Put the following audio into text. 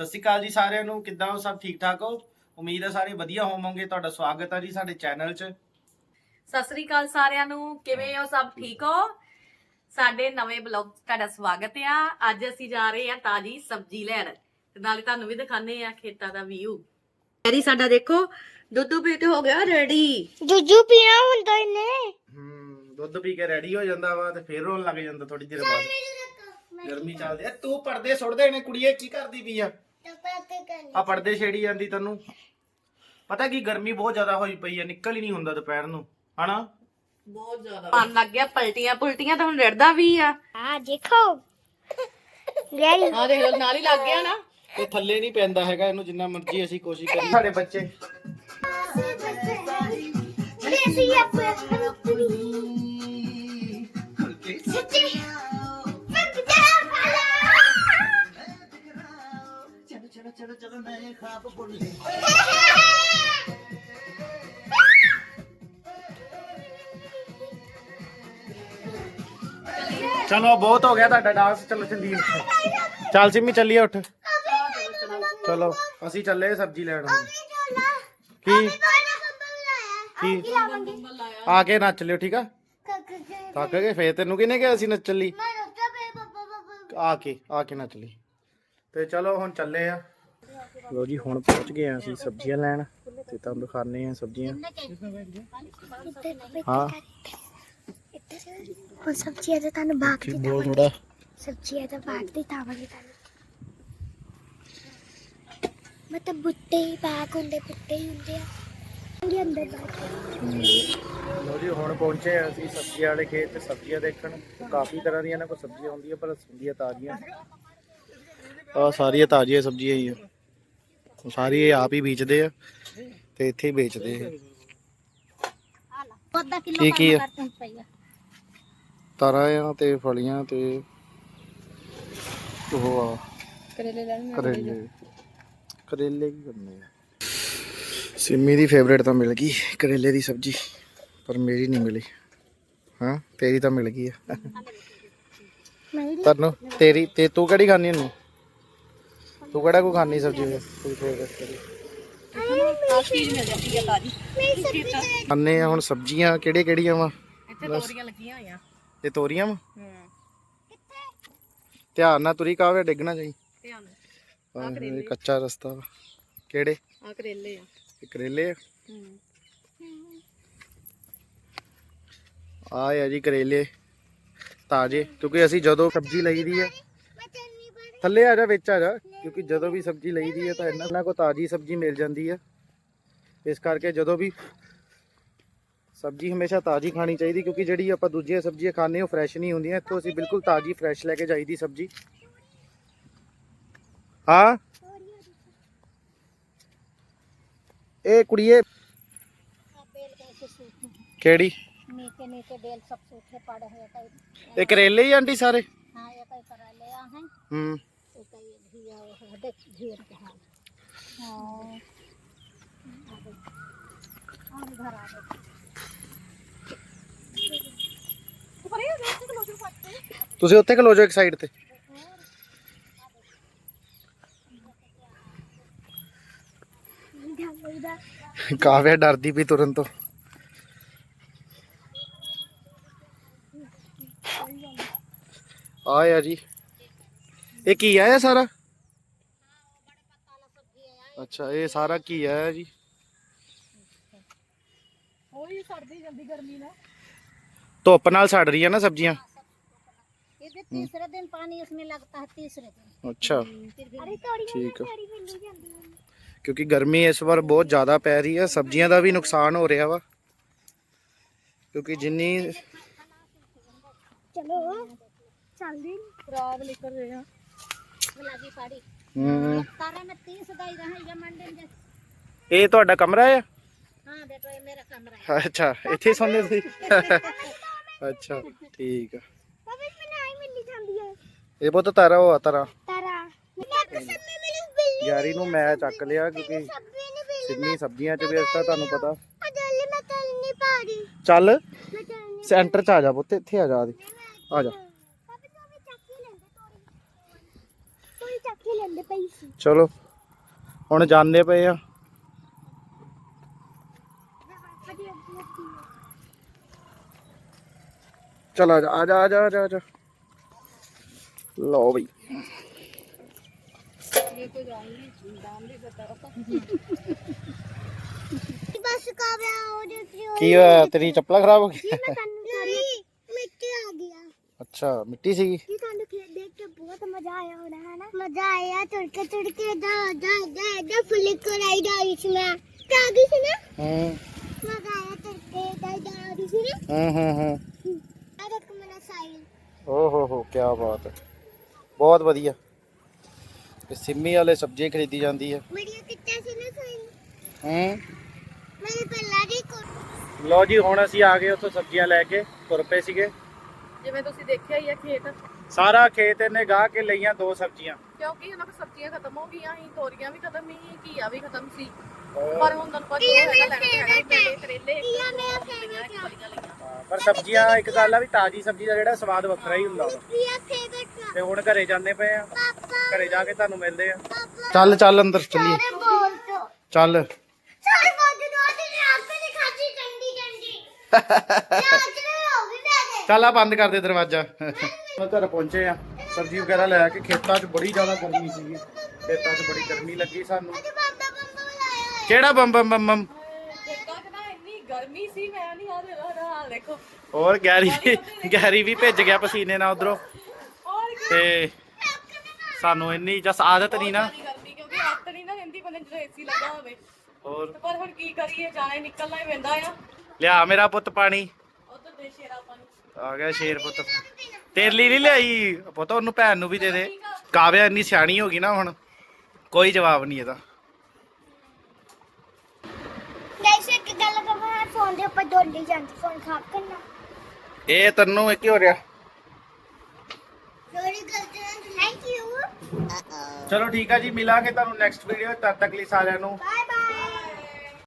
ਸਤਿ ਸ਼੍ਰੀ ਅਕਾਲ ਜੀ ਸਾਰਿਆਂ ਨੂੰ ਕਿੱਦਾਂ ਹੋ? ਸਭ ਠੀਕ ਠਾਕ ਹੋ? ਉਮੀਦ ਹੈ ਸਾਰੇ ਵਧੀਆ ਹੋਵੋਗੇ। ਤੁਹਾਡਾ ਸਵਾਗਤ ਹੈ ਜੀ ਸਾਡੇ ਚੈਨਲ 'ਚ। ਸਤਿ ਸ੍ਰੀ ਅਕਾਲ ਸਾਰਿਆਂ ਨੂੰ। ਕਿਵੇਂ ਹੋ? ਸਭ ਠੀਕ ਹੋ? ਸਾਡੇ ਨਵੇਂ ਬਲੌਗ ਤੁਹਾਡਾ ਸਵਾਗਤ ਆ। ਅੱਜ ਅਸੀਂ ਜਾ ਰਹੇ ਆ ਤਾਜੀ ਸਬਜ਼ੀ ਲੈਣ। ਤੇ ਨਾਲੇ ਤੁਹਾਨੂੰ ਵੀ ਦਿਖਾਣੇ ਆ ਖੇਤਾਂ ਦਾ ਵਿਊ ਐਰੀ ਸਾਡਾ ਦੇਖੋ ਦੁੱਧ ਪੀਟ ਹੋ ਗਿਆ ਰੈਡੀ ਜੁਜੂ ਪੀਣਾ ਹੁੰਦਾ ਇਹਨੇ। ਹੂੰ ਦੁੱਧ ਪੀ ਕੇ ਰੈਡੀ ਹੋ ਜਾਂਦਾ ਵਾ ਤੇ ਫੇਰ ਰੋਣ ਲੱਗ ਜਾਂਦਾ ਥੋੜੀ ਦੇਰ ਬਾਅਦ। ਗਰਮੀ ਚੱਲਦੀ ਆ। ਤੂੰ ਪਰਦੇ ਸੁੱਟਦੇ ਨੇ ਕੁੜੀਏ ਕੀ ਕਰਦੀ ਪਈ ਆ? ਆ ਪਰਦੇ ਛੇੜੀ ਜਾਂਦੀ ਤੈਨੂੰ। ਪਤਾ ਕੀ ਗਰਮੀ ਬਹੁਤ ਜ਼ਿਆਦਾ ਹੋਈ ਪਈ ਆ ਨਿਕਲ ਹੀ ਨਹੀਂ ਹੁੰਦਾ ਦੁਪਹਿਰ ਨੂੰ ਹਨਾ? ਬਹੁਤ ਜ਼ਿਆਦਾ। ਮਨ ਲੱਗ ਗਿਆ ਪਲਟੀਆਂ ਪੁਲਟੀਆਂ ਤਾਂ ਹੁਣ ਰੜਦਾ ਵੀ ਆ। ਆ ਦੇਖੋ। ਗੈਰੀ ਆ ਦੇਖ ਲਓ ਨਾਲ ਹੀ ਲੱਗ ਗਿਆ ਨਾ। ਇਹ ਥੱਲੇ ਨਹੀਂ ਪੈਂਦਾ ਹੈਗਾ ਇਹਨੂੰ ਜਿੰਨਾ ਮਰਜ਼ੀ ਅਸੀਂ ਕੋਸ਼ਿਸ਼ ਕਰੀਏ। ਸਾਡੇ ਬੱਚੇ ਅਸੀਂ ਆਪੇ ਚਲੋ, ਬਹੁਤ ਹੋ ਗਿਆ ਤੁਹਾਡਾ ਡਾਂਸ ਚਲੋ ਚੱਲੀਏ ਚੱਲ ਸਿੰਮੀ, ਚੱਲੀਏ ਉੱਠ। ਚਲੋ, ਅਸੀਂ ਚੱਲੇ ਸਬਜ਼ੀ ਲੈਣ। ਕੀ? ਕੀ? ਆ ਕੇ ਨੱਚ ਲਿਓ, ਠੀਕ ਆ? ਥੱਕ ਗਏ? ਫੇਰ ਤੈਨੂੰ ਕਿਹਨੇ ਕਿਹਾ ਅਸੀਂ ਨੱਚ ਲਈ? ਆ ਕੇ ਆ ਕੇ ਨੱਚ ਲਈ। ਤੇ ਚਲੋ, ਹੁਣ ਚੱਲੇ ਆ। ਲੋ ਜੀ ਹੁਣ ਪਹੁੰਚ ਗਏ ਆ ਅਸੀਂ ਸਬਜ਼ੀਆਂ ਲੈਣ ਤੇ ਤੁਹਾਨੂੰ ਦਿਖਾਣੇ ਆ ਸਬਜ਼ੀਆਂ। ਹਾਂ। ਹੁਣ ਸਬਜ਼ੀਆਂ ਤੇ ਤੁਹਾਨੂੰ ਬਾਗ ਦੀ ਬੋਲ ਥੋੜਾ ਸਬਜ਼ੀਆਂ ਤੇ ਬਾਗ ਦੀ ਤਾਵਾਂਗੇ ਤੁਹਾਨੂੰ। ਮਤਲਬ ਬੁੱਟੇ ਹੀ ਬਾਗ ਹੁੰਦੇ ਬੁੱਟੇ ਹੀ ਹੁੰਦੇ ਆ। ਉਹਦੇ ਅੰਦਰ ਬਾਗ ਲੋ ਜੀ ਹੁਣ ਪਹੁੰਚੇ ਆ ਅਸੀਂ ਸਬਜ਼ੀ ਵਾਲੇ ਖੇਤ ਤੇ ਸਬਜ਼ੀਆਂ ਦੇਖਣ। ਕਾਫੀ ਤਰ੍ਹਾਂ ਦੀਆਂ ਨਾ ਕੋਈ ਸਬਜ਼ੀਆਂ ਹੁੰਦੀਆਂ ਪਰ ਹੁੰਦੀਆਂ ਤਾਜ਼ੀਆਂ। ਆ ਸਾਰੀਆਂ ਤਾਜ਼ੀਆਂ ਸਬਜ਼ੀਆਂ ਹੀ ਆ। ਸਾਰੀ ਇਹ ਆਪ ਹੀ ਵੇਚਦੇ ਆ ਤੇ ਇੱਥੇ ਹੀ ਵੇਚਦੇ ਆ। ਕਿਲੋ ਕੀ ਕੀ ਆ? ਪਈਆ ਤਾਰਾਂ ਆ ਤੇ ਫਲੀਆਂ ਤੇ ਉਹ ਆ। ਕਰੇਲੇ ਲੈਣ ਕਰੇਲੇ। ਕਰੇਲੇ ਕੀ ਕਰਨੇ ਆ? ਸਿੰਮੀ ਦੀ ਫੇਵਰੇਟ ਤਾਂ ਮਿਲ ਗਈ ਕਰੇਲੇ ਦੀ ਸਬਜ਼ੀ ਪਰ ਮੇਰੀ ਨਹੀਂ ਮਿਲੀ। ਹਾਂ? ਤੇਰੀ ਤਾਂ ਮਿਲ ਗਈ ਆ। ਤੈਨੂੰ ਤੇਰੀ ਤੇ ਤੂੰ ਕਿਹੜੀ ਖਾਣੀ ਇਹਨੂੰ ਤੂੰ ਕਿਹੜਾ ਕੋ ਖਾਣੀ ਸਬਜ਼ੀ ਵਿੱਚ ਤੂੰ ਆ ਖਾਣੇ ਆ ਹੁਣ ਸਬਜ਼ੀਆਂ ਕਿਹੜੇ ਕਿਹੜੀਆਂ ਵਾ? ਇੱਥੇ ਤੋਰੀਆਂ ਲੱਗੀਆਂ ਹੋਈਆਂ। ਇਹ ਤੋਰੀਆਂ ਵਾ? ਧਿਆਨ ਨਾਲ ਤੁਰੀ ਕਾਵੇ ਡਿੱਗਣਾ ਚਾਹੀ ਧਿਆਨ ਕੱਚਾ ਰਸਤਾ ਵਾ। ਕਿਹੜੇ? ਆ ਕਰੇਲੇ ਆ। ਇਹ ਕਰੇਲੇ ਆ? ਆਹ ਆ ਜੀ ਕਰੇਲੇ। ਤਾਜ਼ੇ। ਕਿਉਂਕਿ ਅਸੀਂ ਜਦੋਂ ਸਬਜ਼ੀ ਲਈਦੀ ਆ ਥੱਲੇ ਆ ਜਾ ਵਿੱਚ ਆ ਜਾ ਕਿਉਂਕਿ ਜਦੋਂ ਵੀ ਸਬਜ਼ੀ ਲਈਦੀ ਹੈ ਤਾਂ ਇਹਨਾਂ ਇਹਨਾਂ ਕੋ ਤਾਜ਼ੀ ਸਬਜ਼ੀ ਮਿਲ ਜਾਂਦੀ ਹੈ ਇਸ ਕਰਕੇ ਜਦੋਂ ਵੀ ਸਬਜ਼ੀ ਹਮੇਸ਼ਾ ਤਾਜ਼ੀ ਖਾਣੀ ਚਾਹੀਦੀ ਕਿਉਂਕਿ ਜਿਹੜੀ ਆਪਾਂ ਦੂਜੀਆਂ ਸਬਜ਼ੀਆਂ ਖਾਂਦੇ ਉਹ ਫਰੈਸ਼ ਨਹੀਂ ਹੁੰਦੀਆਂ ਇੱਥੋਂ ਅਸੀਂ ਬਿਲਕੁਲ ਤਾਜ਼ੀ ਫਰੈਸ਼ ਲੈ ਕੇ ਜਾਈਦੀ ਸਬਜ਼ੀ ਹਾਂ ਇਹ ਕੁੜੀਏ ਕਿਹੜੀ नीचे नीचे बेल सब सूखे पड़े हैं कई ਇਹ ਕਰੇਲੇ ਹੀ ਆਂਟੀ ਸਾਰੇ हाँ ये कई करा ले हैं ਹੂੰ ये कई เด็กเดือนจะหาอ๋อเอาไปเอาไป ਤੁਸੀਂ ਉੱਥੇ ਖਲੋ ਜਾਓ ਇੱਕ ਸਾਈਡ ਤੇ ਕਾਵਿਆ ਡਰਦੀ ਵੀ ਤੁਰਨ ਤੋਂ ਆਇਆ ਜੀ ਇਹ ਕੀ ਆਇਆ ਸਾਰਾ ਅੱਛਾ ਇਹ ਸਾਰਾ ਕੀ ਹੈ ਜੀ? ਉਹੀ ਸੜਦੀ ਜਾਂਦੀ ਗਰਮੀ ਨਾਲ। ਧੁੱਪ ਨਾਲ ਸੜ ਰਹੀ ਹੈ ਨਾ ਸਬਜ਼ੀਆਂ ਇਹਦੇ ਤੀਸਰੇ ਦਿਨ ਪਾਣੀ ਉਸਮੇ ਲੱਗਦਾ ਹੈ ਤੀਸਰੇ ਦਿਨ। ਅੱਛਾ। ਅਰੇ ਤੋੜੀ ਮਿਲ ਜਾਂਦੀ ਕਿਉਂਕਿ ਗਰਮੀ ਇਸ ਵਾਰ ਬਹੁਤ ਜ਼ਿਆਦਾ ਪੈ ਰਹੀ ਹੈ ਸਬਜ਼ੀਆਂ ਦਾ ਵੀ ਨੁਕਸਾਨ ਹੋ ਰਿਹਾ ਵਾ। ਕਿਉਂਕਿ ਜਿੰਨੀ ਚਲੋ ਚੱਲਦੀ। ਖਰਾਬ ਨਿਕਲ ਰਿਹਾ ਬਲਾਗੀ ਪਾੜੀ। पड़ी ਹਮ, तारा में तीस गई रहा ये मंडे में ਇਹ ਤੁਹਾਡਾ ਕਮਰਾ ਆ हाँ बेटो ये मेरा कमरा है ਅੱਛਾ ਇੱਥੇ ਹੀ ਸੌਂਦੇ ਸੀ ਅੱਛਾ ਠੀਕ ਆ पापा मैंने आई मिली जाती है ਇਹ ਬਹੁਤ ਤਾਰਾ ਹੋਆ ਤਾਰਾ तारा मैं तो सब में मिली बिल्ली ਯਾਰੀ ਨੂੰ ਮੈਂ ਚੱਕ ਲਿਆ ਕਿਉਂਕਿ सब में नहीं बिल्ली ਸਿੰਮੀ ਸਬਜ਼ੀਆਂ ਚ ਵੇਚਦਾ ਤੁਹਾਨੂੰ ਪਤਾ अजल मैं चल नहीं पा रही ਚੱਲ मैं चल नहीं ਸੈਂਟਰ ਚ ਆ ਜਾ ਪੁੱਤ ਇੱਥੇ ਆ ਜਾ ਆ ਜਾ ਚਲੋ ਹੁਣ ਜਾਣੇ ਪਏ ਆ। ਚਲ ਆ ਜਾ ਆ ਜਾ ਆ ਜਾ ਆ ਜਾ, ਜਾ। ਲਓ ਬਈ। ਬਸ ਕਾਬਿਆ ਉਹਦੇ ਤੇ ਕੀ ਹੋਇਆ? ਤੇਰੀ ਚੱਪਲਾਂ ਖਰਾਬ ਹੋ ਗਈ ਮੈਂ ਨਹੀਂ ਮਿੱਟੀ ਆ ਗਿਆ ਅੱਛਾ ਮਿੱਟੀ ਸੀਗੀ ਜੀ ਤੁਹਾਨੂੰ ਖੇਡ ਦੇਖ ਕੇ ਬਹੁਤ ਮਜ਼ਾ ਆਇਆ ਹੋਣਾ ਹੈ ਨਾ ਮਜ਼ਾ ਆਇਆ ਤੁੜਕੇ ਤੁੜਕੇ ਦਾ ਦਾ ਦਾ ਦਾ ਫੁੱਲ ਕਰਾਈ ਦਾ ਇਸमें ਤਾਂ ਗਈ ਸੀ ਨਾ ਹੂੰ ਮਜ਼ਾ ਆਇਆ ਤੁੜਕੇ ਦਾ ਦਾ ਦੀ ਸੀ ਨਾ ਹੂੰ ਹੂੰ ਹੂੰ ਆ ਦੇਖ ਮੇਰਾ ਸਾਈਲ ਓ ਹੋ ਹੋ ਕੀ ਬਾਤ ਹੈ ਬਹੁਤ ਵਧੀਆ ਤੇ ਸਿੰਮੀ ਵਾਲੇ ਸਬਜ਼ੀ ਖਰੀਦੀ ਜਾਂਦੀ ਹੈ ਮੇਰੀ ਕਿੱਥੇ ਸੀ ਨਾ ਸਾਈਲ ਹੂੰ ਮੇਰੇ ਪਹਿਲਾਂ ਦੀ ਕੋ ਲਓ ਜੀ ਹੁਣ ਅਸੀਂ ਆ ਗਏ ਉੱਥੋਂ ਸਬਜ਼ੀਆਂ ਲੈ ਕੇ ਤੁਰ ਪਏ ਸੀਗੇ ਜਿਵੇਂ ਤੁਸੀਂ ਦੇਖਿਆ ਹੀ ਆ ਖੇਤ ਸਾਰਾ ਖੇਤ ਇਹਨੇ ਗਾਹ ਕੇ ਲਈਆਂ ਦੋ ਸਬਜ਼ੀਆਂ। ਕਿਉਂਕਿ ਇਹਨਾਂ ਕੋਲ ਸਬਜ਼ੀਆਂ ਖਤਮ ਹੋ ਗਈਆਂ ਸੀ ਤੋਰੀਆਂ ਵੀ ਖਤਮ ਸੀ ਘੀਆ ਵੀ ਖਤਮ ਸੀ। ਪਰ ਹੁਣ ਤੁਹਾਨੂੰ ਪਤਾ ਹੈਗਾ ਲੈਣਾ ਹੀ ਪਏ ਕਰੇਲੇ ਇਹ ਮੇਰਾ ਫੇਵਰਟ ਲਈਆਂ ਪਰ ਸਬਜ਼ੀਆਂ ਇੱਕ ਗੱਲ ਆ ਵੀ ਤਾਜ਼ੀ ਸਬਜ਼ੀ ਦਾ ਜਿਹੜਾ ਸਵਾਦ ਵੱਖਰਾ ਹੀ ਹੁੰਦਾ ਵਾ। ਫੇਵਰਟ ਤੇ ਹੁਣ ਘਰੇ ਜਾਂਦੇ ਪਏ ਆ। ਪਾਪਾ। ਘਰੇ ਜਾ ਕੇ ਤੁਹਾਨੂੰ ਮਿਲਦੇ ਆ। ਚੱਲ ਚੱਲ ਅੰਦਰ ਚੱਲੀਏ। ਸਾਰੇ ਬੋਲ ਤੋਂ ਚੱਲ। ਸਾਰੇ ਬੋਲ ਤੋਂ ਆਪੇ ਨਹੀਂ ਖਾਦੀ ਟੰਡੀ ਟੰਡੀ ਯਾਦ ਨਹੀਂ ਹੋਗੀ ਮੇਰੇ ਚੱਲ ਆ ਬੰਦ ਕਰ ਦੇ ਦਰਵਾਜ਼ਾ। ਮੈਂ ਘਰ ਪਹੁੰਚੇ ਆ। ਸਬਜ਼ੀ ਵਗੈਰਾ ਲੈ ਕੇ ਖੇਤਾਂ 'ਚ ਬੜੀ ਜ਼ਿਆਦਾ ਗਰਮੀ ਸੀਗੀ। ਖੇਤਾਂ 'ਚ ਬੜੀ ਗਰਮੀ ਲੱਗੀ ਸਾਨੂੰ। ਅੱਜ ਬੰਬਾ ਬੰਬਾ ਕਿਹੜਾ ਨਾ ਇੰਨੀ ਗਰਮੀ ਸੀ ਮੈਂ ਨਹੀਂ ਆ ਰਿਹਾ ਹਾਲ ਦੇਖੋ। ਹੋਰ ਗੈਰੀ ਗੈਰੀ ਵੀ ਭਿੱਜ ਗਿਆ ਪਸੀਨੇ ਨਾਲ ਉਧਰੋਂ। ਤੇ ਸਾਨੂੰ ਇੰਨੀ ਜਸ ਆਦਤ ਨਹੀਂ ਨਾ। ਗਰਮੀ ਕਿਉਂਕਿ ਅੱਤ ਨਹੀਂ ਨਾ ਰਹਿੰਦੀ ਬੰਦੇ ਜਦੋਂ ਏਸੀ ਲੱਗਾ ਹੋਵੇ। ਹੋਰ। ਤੇ ਪਰ ਹੁਣ ਕੀ ਕਰੀਏ ਜਾਣਾ ਹੀ ਨਿਕਲਣਾ ਹੀ ਪੈਂਦਾ ਆ। ਲਿਆ ਮੇਰਾ ਪੁੱਤ ਪਾਣੀ। ਉਧਰ ਦੇ ਸ਼ੇਰਾ ਪਾਣੀ ਆ ਗਿਆ ਸ਼ੇਰ ਪੁੱਤ। ਤੇਰੇ ਲਈ ਨਹੀਂ ਲਿਆਈ। ਪੁੱਤ ਉਹਨੂੰ ਭੈਣ ਨੂੰ ਵੀ ਦੇ ਦੇ। ਕਾਵਿਆ ਇੰਨੀ ਸਿਆਣੀ ਹੋ ਗਈ ਨਾ ਹੁਣ। ਕੋਈ ਜਵਾਬ ਨਹੀਂ ਇਹਦਾ। ਗਾਇਸ ਇੱਕ ਗੱਲ ਕਹਾਂ ਫੋਨ ਦੇ ਉੱਪਰ ਡੋਲੀ ਜਾਂਦੀ ਫੋਨ ਖਾਪ ਕਰਨਾ। ਇਹ ਤੈਨੂੰ ਕੀ ਹੋ ਰਿਹਾ। ਥੋੜੀ ਗਲਤੀ ਨਾਲ ਥੈਂਕ ਯੂ ਚਲੋ ਠੀਕ ਆ ਜੀ ਮਿਲਾਂਗੇ ਤੁਹਾਨੂੰ ਨੈਕਸਟ ਵੀਡੀਓ ਤਦ ਤੱਕ ਲਈ ਸਾਰਿਆਂ ਨੂੰ ਬਾਏ